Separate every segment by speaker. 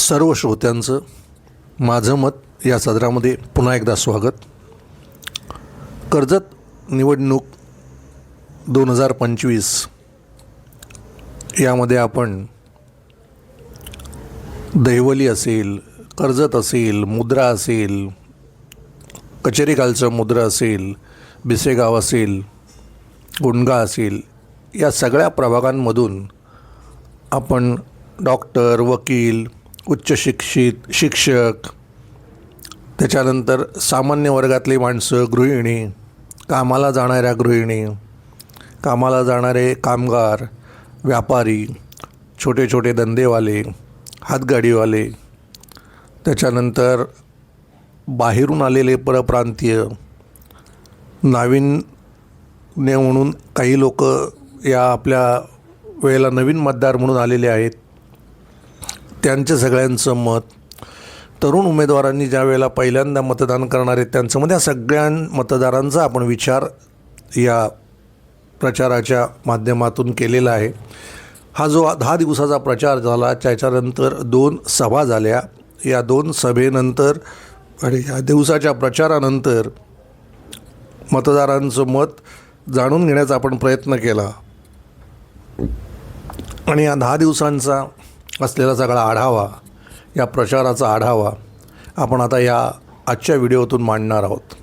Speaker 1: सर्व श्रोत्यांचं माझं मत या सदरामध्ये पुन्हा एकदा स्वागत. कर्जत निवडणूक दोन हजार पंचवीस यामध्ये आपण दहिवली असेल कर्जत असेल मुद्रा असेल कचेरीखालचं मुद्रा असेल बिसेगाव असेल गुंडगा असेल या सगळ्या प्रभागांमधून आपण डॉक्टर वकील उच्च शिक्षित शिक्षक त्याच्यानंतर सामान्य वर्गातली माणसं गृहिणी कामाला जाणाऱ्या गृहिणी कामाला जाणारे कामगार व्यापारी छोटे छोटे धंदेवाले हातगाडीवाले त्याच्यानंतर बाहेरून आलेले परप्रांतीय नाविन्य म्हणून काही लोक या आपल्या वेळेला नवीन मतदार म्हणून आलेले आहेत. त्यांचं सगळ्यांचं मत. तरुण उमेदवारांनी ज्या वेळेला पहिल्यांदा मतदान करणार आहेत त्यांचं मत या सगळ्या मतदारांचा आपण विचार या प्रचाराच्या माध्यमातून केलेला आहे. हा जो दहा दिवसाचा प्रचार झाला त्याच्यानंतर दोन सभा झाल्या. या दोन सभेनंतर आणि या दिवसाच्या प्रचारानंतर मतदारांचं मत जाणून घेण्याचा आपण प्रयत्न केला. आणि या दहा दिवसांचा असलेला सगळा आढावा या प्रचाराचा आढावा आपण आता या आजच्या व्हिडिओतून मांडणार आहोत.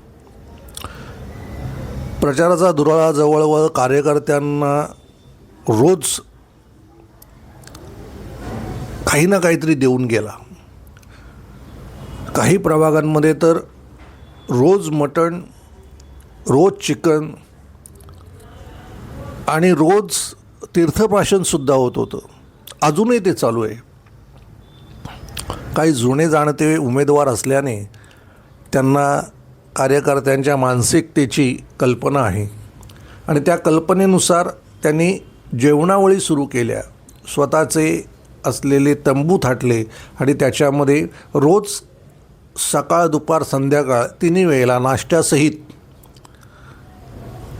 Speaker 1: प्रचाराचा दुराळा जवळजवळ कार्यकर्त्यांना रोज काही ना काहीतरी देऊन गेला. काही प्रभागांमध्ये तर रोज मटण रोज चिकन आणि रोज तीर्थप्राशनसुद्धा होत होतं. अजूनही ते चालू आहे. काही जुने जाणते उमेदवार असल्याने त्यांना कार्यकर्त्यांच्या मानसिकतेची कल्पना आहे. आणि त्या कल्पनेनुसार त्यांनी जेवणावळी सुरू केल्या. स्वतःचे असलेले तंबू थाटले आणि त्याच्यामध्ये रोज सकाळ दुपार संध्याकाळ तिन्ही वेळेला नाश्त्यासहित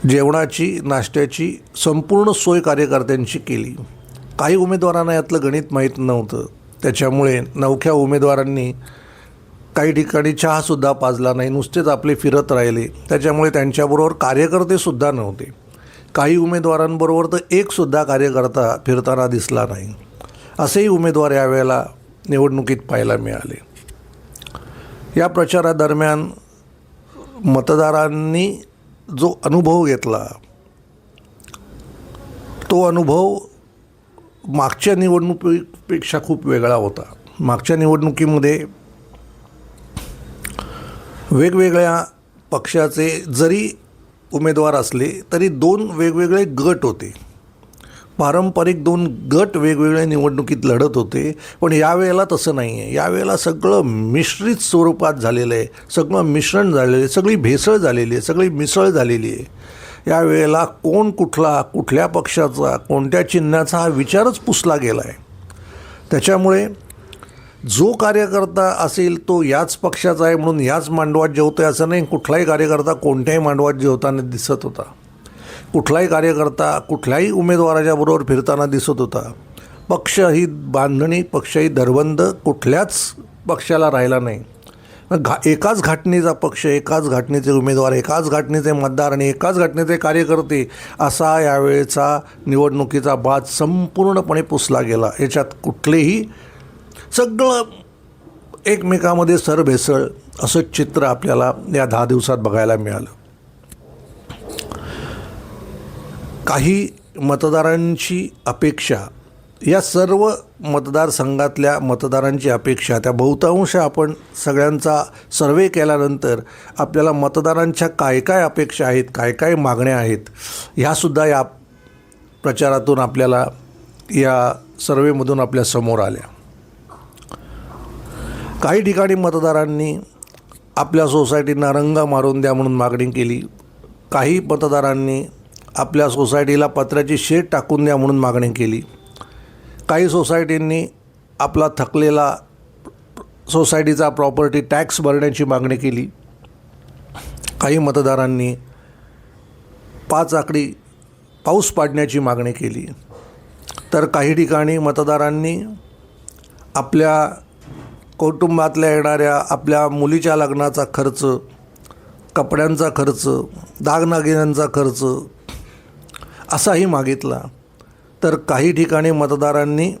Speaker 1: जेवणाची नाश्त्याची संपूर्ण सोय कार्यकर्त्यांची केली. काही उमेदवारांना यातलं गणित माहीत नव्हतं. त्याच्यामुळे नवख्या उमेदवारांनी काही ठिकाणी चहासुद्धा पाजला नाही. नुसतेच आपले फिरत राहिले. त्याच्यामुळे त्यांच्याबरोबर कार्यकर्तेसुद्धा नव्हते. काही उमेदवारांबरोबर तर एकसुद्धा कार्यकर्ता फिरताना दिसला नाही. असेही उमेदवार यावेळेला निवडणुकीत पाहायला मिळाले. या प्रचारादरम्यान मतदारांनी जो अनुभव घेतला तो अनुभव मागच्या निवडणुकीपेक्षा खूप वेगळा होता. मागच्या निवडणुकीमध्ये वेगवेगळ्या पक्षाचे जरी उमेदवार असले तरी दोन वेगवेगळे गट होते. पारंपरिक दोन गट वेगवेगळ्या निवडणुकीत लढत होते पण यावेळेला तसं नाही आहे यावेळेला सगळं मिश्रित स्वरूपात झालेलं आहे. सगळं मिश्रण झालेलं आहे. सगळी भेसळ झालेली आहे. सगळी मिसळ झालेली आहे. यावेळेला कोण कुठला कुठल्या पक्षाचा कोणत्या चिन्हाचा हा विचारच पुसला गेला आहे त्याच्यामुळे जो कार्यकर्ता असेल तो याच पक्षाचा आहे म्हणून याच मांडवात जेवतो आहे असं नाही कुठलाही कार्यकर्ता कोणत्याही मांडवात जेवताना दिसत होता. कुठलाही कार्यकर्ता कुठल्याही उमेदवाराच्या बरोबर फिरताना दिसत होता. पक्ष ही बांधणी पक्ष ही धरबंद कुठल्याच पक्षाला राहिला नाही. घा एकाच घाटणीचा पक्ष एकाच घाटणीचे उमेदवार एकाच घाटणीचे मतदार आणि एकाच घाटणीचे कार्यकर्ते असा यावेळेचा निवडणुकीचा बाद संपूर्णपणे पुसला गेला. याच्यात कुठलेही सगळं एकमेकामध्ये सरभेसळ असं चित्र आपल्याला या दहा दिवसात बघायला मिळालं. काही मतदारांची अपेक्षा या सर्व मतदारसंघातल्या मतदारांची अपेक्षा त्या बहुतांश आपण सगळ्यांचा सर्वे केल्यानंतर आपल्याला मतदारांच्या काय काय अपेक्षा आहेत काय काय मागण्या आहेत ह्यासुद्धा या प्रचारातून आपल्याला या सर्वेमधून आपल्यासमोर आल्या. काही ठिकाणी मतदारांनी आपल्या सोसायटींना रंग मारून द्या म्हणून मागणी केली. काही मतदारांनी आपल्या सोसायटीला पत्र्याची शेड टाकून द्या म्हणून मागणी केली. काही सोसायटींनी आपला थकलेला सोसायटीचा प्रॉपर्टी टॅक्स भरण्याची मागणी केली. काही मतदारांनी पाच आकडी पाऊस पाडण्याची मागणी केली. तर काही ठिकाणी मतदारांनी आपल्या कौटुंबातल्या येणाऱ्या आपल्या मुलीच्या लग्नाचा खर्च कपड्यांचा खर्च दागनागिन्यांचा खर्च असाही मागितला. तर काही ठिकाणी मतदारांनी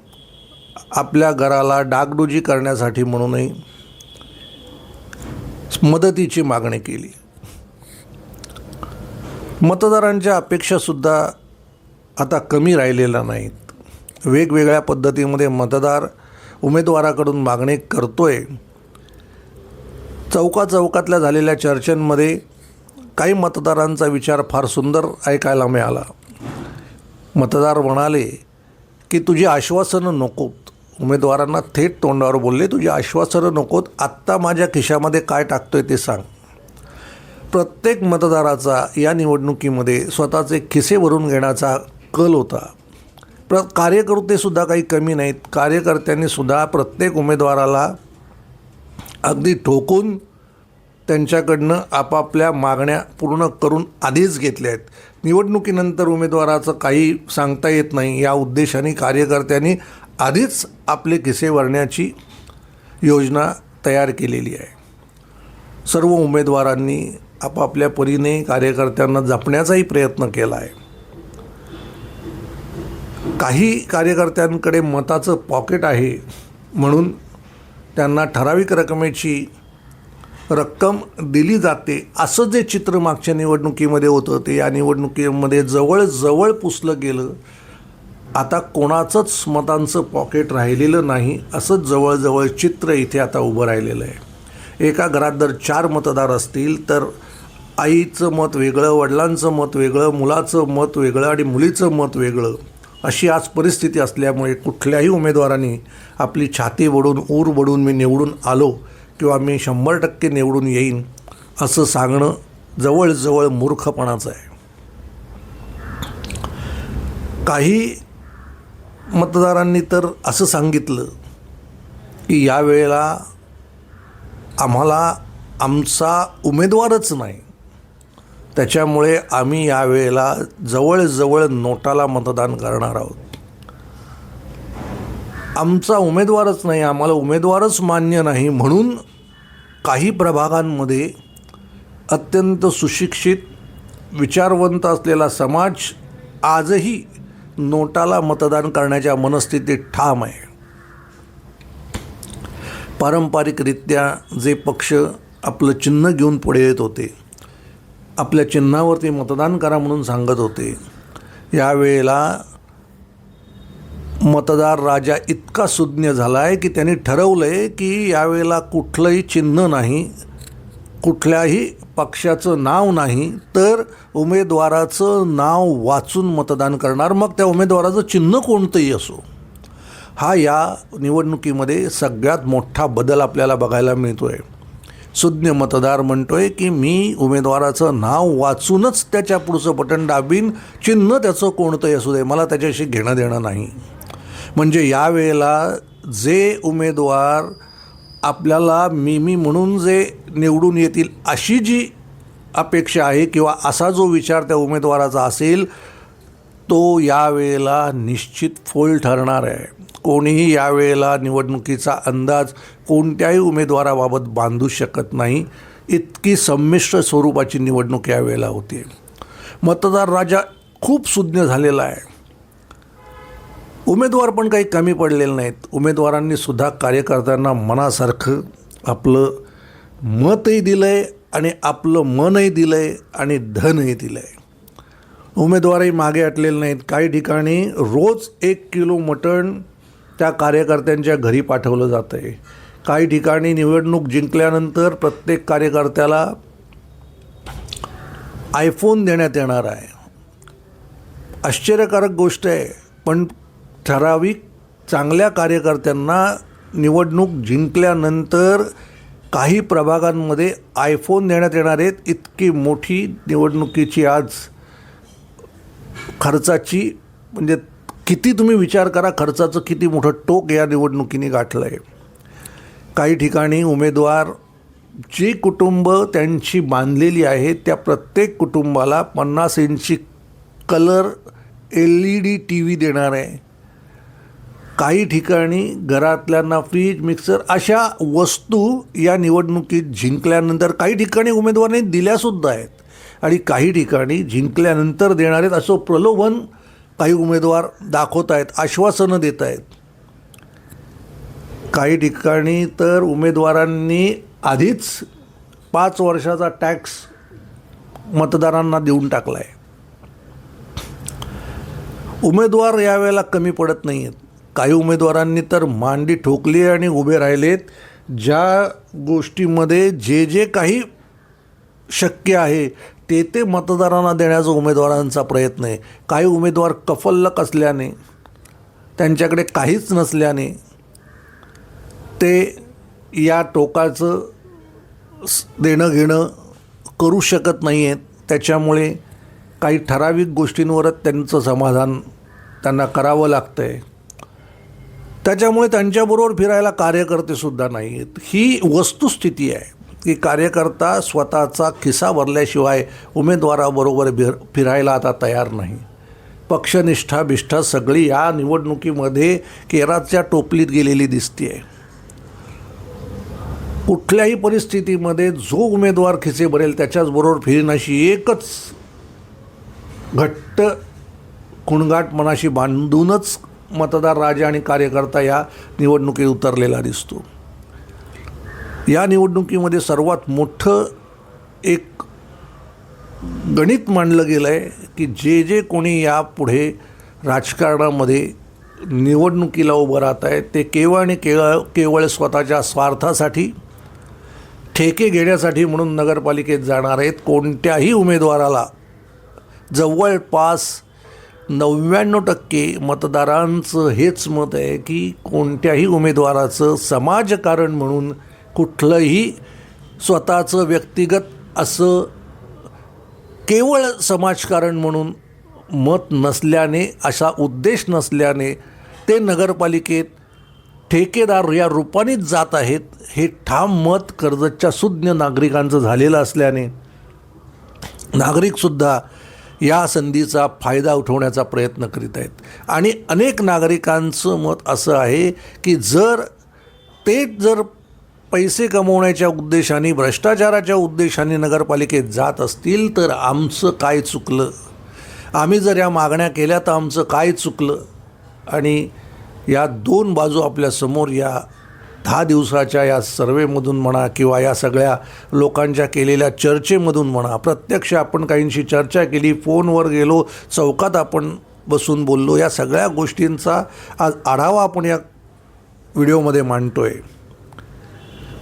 Speaker 1: आपल्या घराला डागडुजी करण्यासाठी म्हणूनही मदतीची मागणी केली. मतदारांच्या अपेक्षासुद्धा आता कमी राहिलेल्या नाहीत. वेगवेगळ्या पद्धतीमध्ये मतदार उमेदवाराकडून मागणी करतोय. चौका चौकातल्या झालेल्या चर्चांमध्ये काही मतदारांचा विचार फार सुंदर ऐकायला मिळाला. मतदार म्हणाले की तुझी आश्वासनं नकोत. उमेदवारांना थेट तोंडावर बोलले तुझी आश्वासनं नकोत. आत्ता माझ्या खिशामध्ये काय टाकतोय ते सांग. प्रत्येक मतदाराचा या निवडणुकीमध्ये स्वतःचे खिसे भरून घेण्याचा कल होता. प्र कार्यकर्तेसुद्धा काही कमी नाहीत. कार्यकर्त्यांनीसुद्धा प्रत्येक उमेदवाराला अगदी ठोकून त्यांच्याकडनं आपापल्या मागण्या पूर्ण करून आधीच घेतल्या आहेत. निवडणुकीनंतर उमेदवाराचं काही सांगता येत नाही. या उद्देशाने कार्यकर्त्यांनी आधीच आपले किसे वरण्याची योजना तयार केलेली आहे. सर्व उमेदवारांनी आपापल्या परीने कार्यकर्त्यांना जपण्याचाही प्रयत्न केला आहे. काही कार्यकर्त्यांकडे मताचं पॉकेट आहे म्हणून त्यांना ठराविक रकमेची रक्कम दिली जाते असं जे चित्र मागच्या निवडणुकीमध्ये होतं ते या निवडणुकीमध्ये जवळजवळ पुसलं गेलं. आता कोणाचंच मतांचं पॉकेट राहिलेलं नाही असंच जवळजवळ चित्र इथे आता उभं राहिलेलं आहे. एका घरात जर चार मतदार असतील तर आईचं मत वेगळं वडिलांचं मत वेगळं मुलाचं मत वेगळं आणि मुलीचं मत वेगळं अशी आज परिस्थिती असल्यामुळे कुठल्याही उमेदवारांनी आपली छाती बडून ऊर बडून मी निवडून आलो किंवा मी शंभर टक्के निवडून येईन असं सांगणं जवळजवळ मूर्खपणाचं आहे. काही मतदारांनी तर असं सांगितलं की यावेळेला आम्हाला आमचा उमेदवारच नाही. त्याच्यामुळे आम्ही यावेळेला जवळजवळ नोटाला मतदान करणार आहोत. आमचा उमेदवारच नाही आम्हाला उमेदवारच मान्य नाही म्हणून काही प्रभागांमध्ये अत्यंत सुशिक्षित विचारवंत असलेला समाज आजही नोटाला मतदान करण्याच्या मनस्थितीत ठाम आहे. पारंपरिकरित्या जे पक्ष आपलं चिन्ह घेऊन पुढे येत होते आपल्या चिन्हावरती मतदान करा म्हणून सांगत होते यावेळेला मतदार राजा इतका सुज्ञ झाला आहे की त्यांनी ठरवलं आहे की यावेळेला कुठलंही चिन्ह नाही कुठल्याही पक्षाचं नाव नाही तर उमेदवाराचं नाव वाचून मतदान करणार. मग त्या उमेदवाराचं चिन्ह कोणतंही असो. हा या निवडणुकीमध्ये सगळ्यात मोठा बदल आपल्याला बघायला मिळतो आहे सुज्ञ मतदार म्हणतो आहे की मी उमेदवाराचं नाव वाचूनच त्याच्या पुढचं बटन दाबीन चिन्ह त्याचं कोणतंही असू दे मला त्याच्याशी घेणं देणं नाही. म्हणजे यावेळेला जे उमेदवार आपल्याला मी मी म्हणून जे निवडून येतील अशी जी अपेक्षा आहे किंवा असा जो विचार त्या उमेदवाराचा असेल तो यावेळेला निश्चित फोल ठरणार आहे. कोणीही यावेळेला निवडणुकीचा अंदाज कोणत्याही उमेदवाराबाबत बांधू शकत नाही. इतकी संमिश्र स्वरूपाची निवडणूक यावेळेला होती. मतदार राजा खूप सुज्ञ झालेला आहे. उमेदवार पण काही कमी पडलेले नाहीत. उमेदवारांनी सुद्धा कार्यकर्त्यांना मनासारखं आपलं मतही दिलं आहे आणि आपलं मनही दिलं आहे आणि धनही दिलं आहे उमेदवारही मागे हटलेले नाहीत. काही ठिकाणी रोज एक किलो मटण त्या कार्यकर्त्यांच्या घरी पाठवलं जातं आहे काही ठिकाणी निवडणूक जिंकल्यानंतर प्रत्येक कार्यकर्त्याला आयफोन देण्यात येणार आहे. आश्चर्यकारक गोष्ट आहे. पण ठराविक चांगल्या कार्यकर्त्यांना निवडणूक जिंकल्यानंतर काही प्रभागांमध्ये आयफोन देण्यात येणार आहेत. इतकी मोठी निवडणुकीची आज खर्चाची म्हणजे किती तुम्ही विचार करा खर्चाचं किती मोठं टोक या निवडणुकीने गाठलं आहे काही ठिकाणी उमेदवार जी कुटुंब त्यांची बांधलेली आहेत त्या प्रत्येक कुटुंबाला पन्नास इंची colour L E D T V देणार आहे. काही ठिकाणी घरातल्यांना फ्रीज मिक्सर अशा वस्तू या निवडणुकीत जिंकल्यानंतर काही ठिकाणी उमेदवारांनी दिल्यासुद्धा आहेत. आणि काही ठिकाणी जिंकल्यानंतर देणार आहेत असं प्रलोभन काही उमेदवार दाखवत आहेत आश्वासनं देत आहेत. काही ठिकाणी तर उमेदवारांनी आधीच पाच वर्षाचा टॅक्स मतदारांना देऊन टाकला आहे उमेदवार यावेळेला कमी पडत नाही आहेत काही उमेदवारांनी तर मांडी ठोकली आणि उभे राहिलेत. ज्या गोष्टीमध्ये जे जे काही शक्य आहे ते ते मतदारांना देण्याचा उमेदवारांचा प्रयत्न आहे. काही उमेदवार कफल्लक असल्याने त्यांच्याकडे काहीच नसल्याने ते या टोकाचं देणं घेणं करू शकत नाही आहेत त्याच्यामुळे काही ठराविक गोष्टींवरच त्यांचं समाधान त्यांना करावं लागतं आहे त्याच्यामुळे त्यांच्याबरोबर फिरायला कार्यकर्तेसुद्धा नाही आहेत ही वस्तुस्थिती आहे की कार्यकर्ता स्वतःचा खिसा भरल्याशिवाय उमेदवाराबरोबर भिर फिरायला आता तयार नाही. पक्षनिष्ठा बिष्ठा सगळी या निवडणुकीमध्ये केराच्या टोपलीत गेलेली दिसते आहे कुठल्याही परिस्थितीमध्ये जो उमेदवार खिसे भरेल त्याच्याचबरोबर फिरीन अशी एकच घट्ट खुणगाट मनाशी बांधूनच मतदार राजा आणि कार्यकर्ता या निवडणुकीत उतरलेला दिसतो. या निवडणुकीमध्ये सर्वात मोठं एक गणित मांडलं गेलं आहे की जे जे कोणी यापुढे राजकारणामध्ये निवडणुकीला उभं राहत आहे ते केवळ आणि केवळ केवळ स्वतःच्या स्वार्थासाठी ठेके घेण्यासाठी म्हणून नगरपालिकेत जाणार आहेत. कोणत्याही उमेदवाराला जवळपास नव्याण्णव टक्के मतदारांचं हेच मत आहे की कोणत्याही उमेदवाराचं समाजकारण म्हणून कुठलंही स्वतःचं व्यक्तिगत असं केवळ समाजकारण म्हणून मत नसल्याने असा उद्देश नसल्याने ते नगरपालिकेत ठेकेदार या रूपानेच जात आहेत हे ठाम मत कर्जतच्या सुज्ञ नागरिकांचं झालेलं असल्याने. नागरिकसुद्धा या संधीचा फायदा उठवण्याचा प्रयत्न करीत आहेत. आणि अनेक नागरिकांचं मत असं आहे की जर ते जर पैसे कमवण्याच्या उद्देशाने भ्रष्टाचाराच्या उद्देशाने नगरपालिकेत जात असतील तर आमचं काय चुकलं? आम्ही जर या मागण्या केल्या तर आमचं काय चुकलं? आणि या दोन बाजू आपल्यासमोर या दहा दिवसाच्या या सर्वेमधून म्हणा किंवा या सगळ्या लोकांच्या केलेल्या चर्चेमधून म्हणा प्रत्यक्ष आपण काहींशी चर्चा केली फोनवर गेलो चौकात आपण बसून बोललो या सगळ्या गोष्टींचा आज आढावा आपण या व्हिडिओमध्ये मांडतो आहे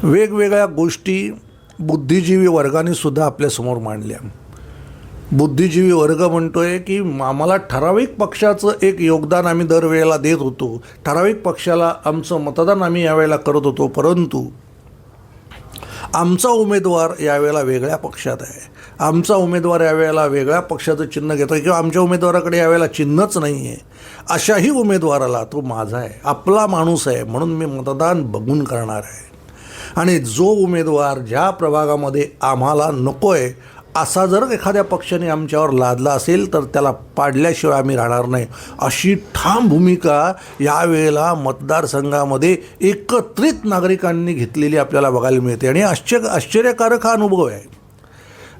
Speaker 1: वेगवेगळ्या गोष्टी बुद्धिजीवी वर्गाने सुद्धा आपल्यासमोर मांडल्या. बुद्धिजीवी वर्ग म्हणतोय की आम्हाला ठराविक पक्षाचं एक योगदान आम्ही दरवेळेला देत होतो. ठराविक पक्षाला आमचं मतदान आम्ही यावेळेला करत होतो परंतु आमचा उमेदवार यावेळेला वेगळ्या पक्षात आहे. आमचा उमेदवार यावेळेला वेगळ्या पक्षाचं चिन्ह घेतो आहे किंवा आमच्या उमेदवाराकडे यावेळेला चिन्हच नाही आहे अशाही उमेदवाराला तो माझा आहे आपला माणूस आहे म्हणून मी मतदान बघून करणार आहे. आणि जो उमेदवार ज्या प्रभागामध्ये आम्हाला नको आहे असा जर एखाद्या पक्षाने आमच्यावर लादला असेल तर त्याला पाडल्याशिवाय आम्ही राहणार नाही. अशी ठाम भूमिका यावेळेला मतदारसंघामध्ये एकत्रित नागरिकांनी घेतलेली आपल्याला बघायला मिळते. आणि आश्चर्य आश्चर्यकारक हा अनुभव आहे.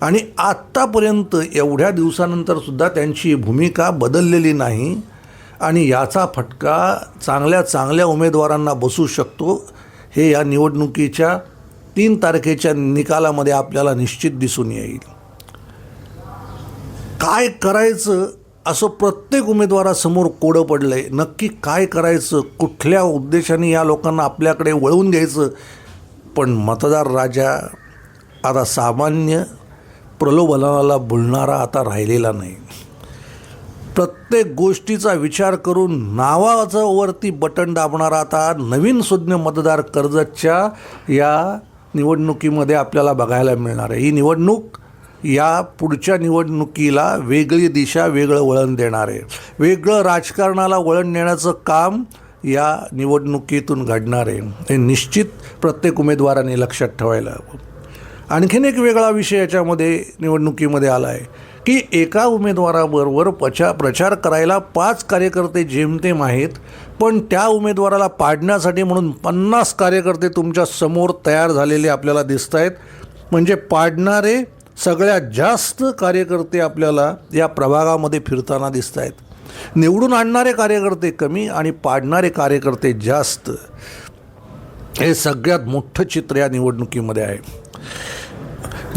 Speaker 1: आणि आत्तापर्यंत एवढ्या दिवसानंतरसुद्धा त्यांची भूमिका बदललेली नाही. आणि याचा फटका चांगल्या चांगल्या उमेदवारांना बसू शकतो. हे या निवडणुकीच्या तीन तारखेच्या निकालामध्ये आपल्याला निश्चित दिसून येईल. काय करायचं असं प्रत्येक उमेदवारासमोर कोडं पडलं आहे नक्की काय करायचं? कुठल्या उद्देशाने या लोकांना आपल्याकडे वळवून घ्यायचं? पण मतदार राजा आता सामान्य प्रलोभनाला भुलणारा आता राहिलेला नाही. प्रत्येक गोष्टीचा विचार करून नावाचं वरती बटन दाबणारा आता नवीन सुज्ञ मतदार कर्जतच्या या निवडणुकीमध्ये आपल्याला बघायला मिळणार आहे. ही निवडणूक या पुढच्या निवडणुकीला वेगळी दिशा वेगळं वळण देणार आहे. वेगळं राजकारणाला वळण देण्याचं काम या निवडणुकीतून घडणार आहे. हे निश्चित प्रत्येक उमेदवाराने लक्षात ठेवायला हवं. आणखीन एक वेगळा विषय याच्यामध्ये निवडणुकीमध्ये आला आहे की एका उमेदवाराबरोबर पचा प्रचार करायला पाच कार्यकर्ते जेमतेम आहेत पण त्या उमेदवाराला पाडण्यासाठी म्हणून पन्नास कार्यकर्ते तुमच्यासमोर तयार झालेले आपल्याला दिसत आहेत म्हणजे पाडणारे सगळ्यात जास्त कार्यकर्ते आपल्याला या प्रभागामध्ये फिरताना दिसत आहेत निवडून आणणारे कार्यकर्ते कमी आणि पाडणारे कार्यकर्ते जास्त. हे सगळ्यात मोठं चित्र या निवडणुकीमध्ये आहे.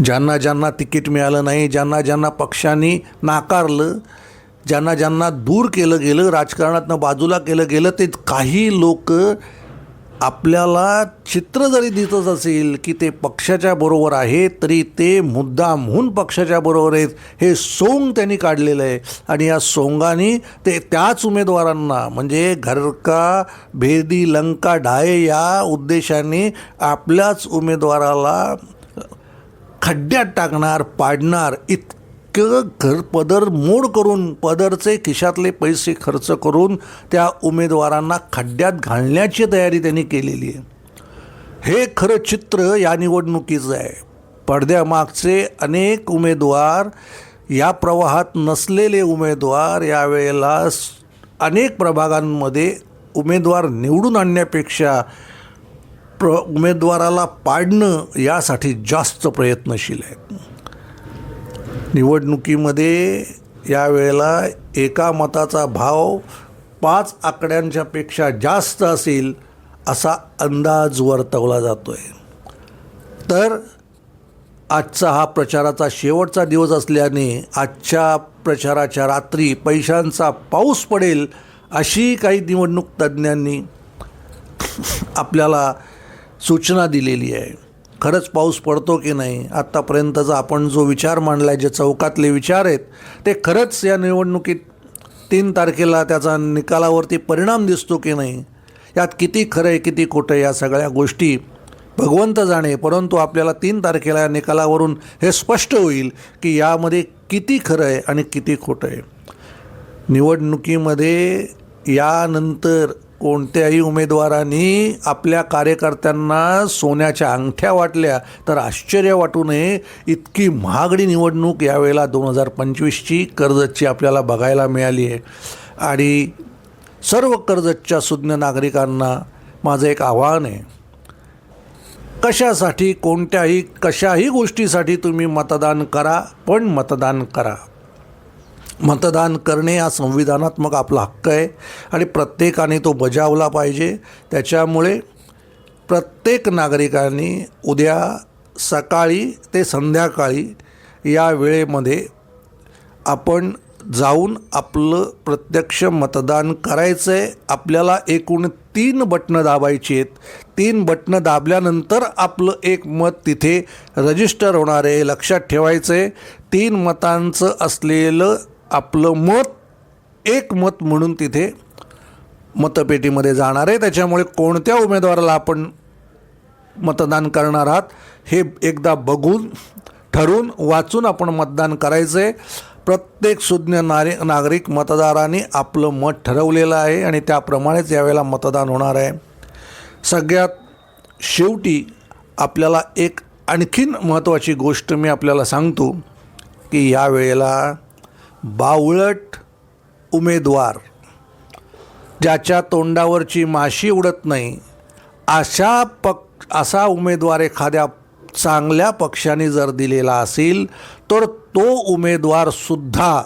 Speaker 1: ज्यांना ज्यांना तिकीट मिळालं नाही ज्यांना ज्यांना पक्षांनी नाकारलं ज्यांना ज्यांना दूर केलं गेलं राजकारणातनं बाजूला केलं गेलं ते काही लोक आपल्याला चित्र जरी दिसत असेल की ते पक्षाच्या बरोबर आहे तरी ते मुद्दामहून पक्षाच्या बरोबर आहेत हे सोंग त्यांनी काढलेलं आहे. आणि या सोंगाने ते त्याच उमेदवारांना म्हणजे घरका भेदी लंका ढाये या उद्देशाने आपल्याच उमेदवाराला खड्ड्यात टाकणार पाडणार इतकं घर पदर मोड करून पदरचे खिशातले पैसे खर्च करून त्या उमेदवारांना खड्ड्यात घालण्याची तयारी त्यांनी केलेली आहे. हे खरं चित्र या निवडणुकीचं आहे. पडद्यामागचे अनेक उमेदवार या प्रवाहात नसलेले उमेदवार यावेळेला अनेक प्रभागांमध्ये उमेदवार निवडून आणण्यापेक्षा प्र उमेदवाराला पाडणं यासाठी जास्त प्रयत्नशील आहेत. निवडणुकीमध्ये यावेळेला एका मताचा भाव पाच आकड्यांच्यापेक्षा जास्त असेल असा अंदाज वर्तवला जातो आहे तर आजचा हा प्रचाराचा शेवटचा दिवस असल्याने आजच्या प्रचाराच्या रात्री पैशांचा पाऊस पडेल अशी काही निवडणूक तज्ज्ञांनी आपल्याला सूचना दिलेली आहे. खरंच पाऊस पडतो की नाही? आत्तापर्यंतचा आपण जो विचार मांडला आहे जे चौकातले विचार आहेत ते खरंच या निवडणुकीत तीन तारखेला त्याचा निकालावरती परिणाम दिसतो की नाही? यात किती खरं आहे किती खोटं या सगळ्या गोष्टी भगवंत जाणे. परंतु आपल्याला तीन तारखेला या निकालावरून हे स्पष्ट होईल की यामध्ये किती खरं आहे आणि किती खोटं आहे. निवडणुकीमध्ये यानंतर कोणत्याही उमेदवारांनी आपल्या कार्यकर्त्यांना सोन्याच्या अंगठ्या वाटल्या तर आश्चर्य वाटू नये. इतकी महागडी निवडणूक यावेळेला दोन हजार पंचवीसची कर्जतची आपल्याला बघायला मिळाली आहे. आणि सर्व कर्जतच्या सुज्ञ नागरिकांना माझं एक आव्हान आहे. कशासाठी कोणत्याही कशाही गोष्टीसाठी तुम्ही मतदान करा पण मतदान करा. मतदान करणे हा संविधानात्मक आपला हक्क आहे आणि प्रत्येकाने तो बजावला पाहिजे. त्याच्यामुळे प्रत्येक नागरिकांनी उद्या सकाळी ते संध्याकाळी या वेळेमध्ये आपण जाऊन आपलं प्रत्यक्ष मतदान करायचं आहे आपल्याला एकूण तीन बटणं दाबायची आहेत. तीन बटणं दाबल्यानंतर आपलं एक मत तिथे रजिस्टर होणार आहे. लक्षात ठेवायचं आहे तीन मतांचं असलेलं आपलं मत एक मत म्हणून तिथे मतपेटीमध्ये जाणार आहे. त्याच्यामुळे कोणत्या उमेदवाराला आपण मतदान करणार आहात हे एकदा बघून ठरवून वाचून आपण मतदान करायचं आहे प्रत्येक सुज्ञ नारी नागरिक मतदारांनी आपलं मत ठरवलेलं आहे आणि त्याप्रमाणेच यावेळेला मतदान होणार आहे. सगळ्यात शेवटी आपल्याला एक आणखीन महत्त्वाची गोष्ट मी आपल्याला सांगतो की यावेळेला बावळट उमेदवार ज्याच्या तोंडावरची माशी उडत नाही अशा पक असा उमेदवार एखाद्या चांगल्या पक्षाने जर दिलेला असेल तर तो उमेदवारसुद्धा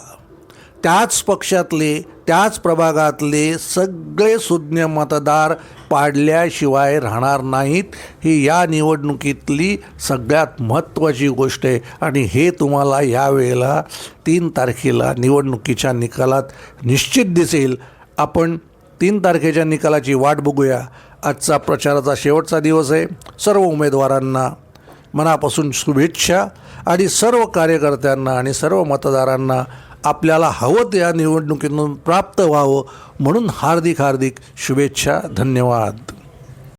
Speaker 1: त्याच पक्षातले त्याच प्रभागातले सगळे सुज्ञ मतदार पाडल्याशिवाय राहणार नाहीत. ही या निवडणुकीतली सगळ्यात महत्त्वाची गोष्ट आहे. आणि हे तुम्हाला यावेळेला तीन तारखेला निवडणुकीच्या निकालात निश्चित दिसेल. आपण तीन तारखेच्या निकालाची वाट बघूया. आजचा प्रचाराचा शेवटचा दिवस आहे. सर्व उमेदवारांना मनापासून शुभेच्छा आणि सर्व कार्यकर्त्यांना आणि सर्व मतदारांना आपल्याला हवं ते या निवडणुकीतून प्राप्त व्हावं म्हणून हार्दिक हार्दिक शुभेच्छा धन्यवाद.